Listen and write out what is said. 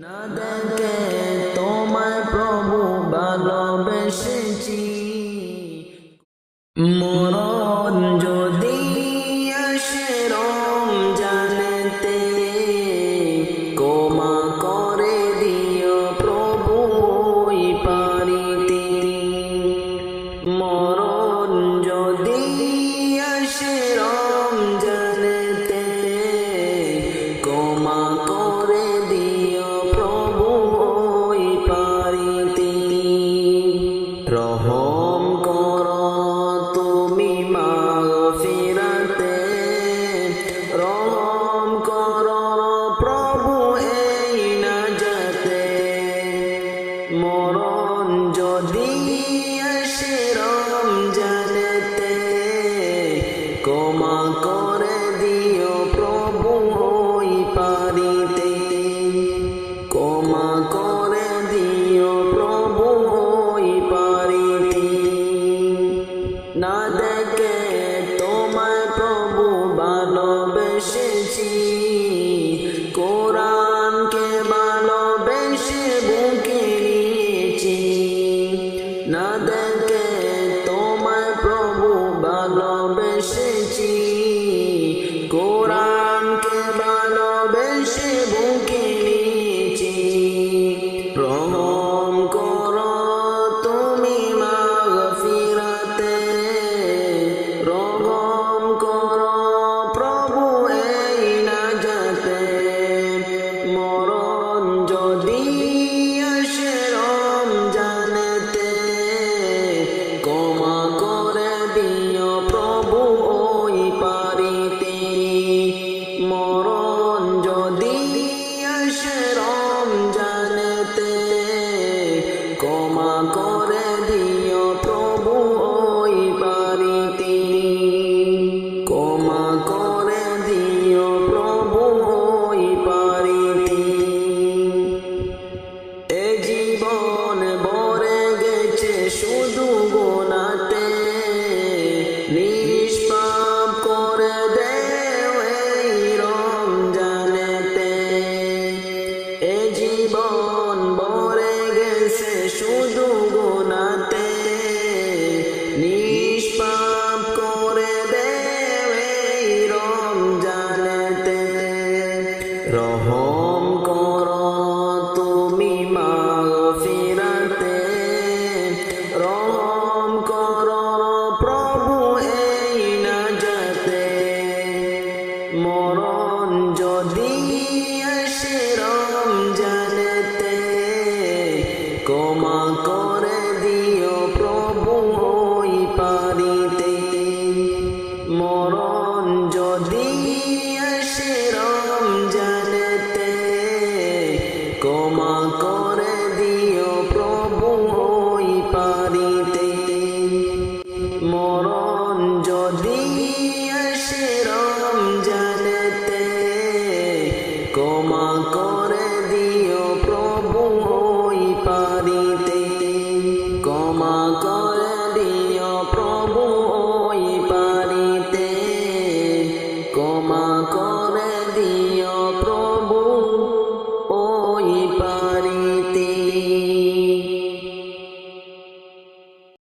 না দেখে তোমায় প্রভু ভালোবেসেছি। মরণ Not that. ক্ষমা করে দিও, প্রভু, ওই পারিতে মরণ যদি আসে রম ক্ষমা করে দিও, প্রভু, ওই পারিতে মরণ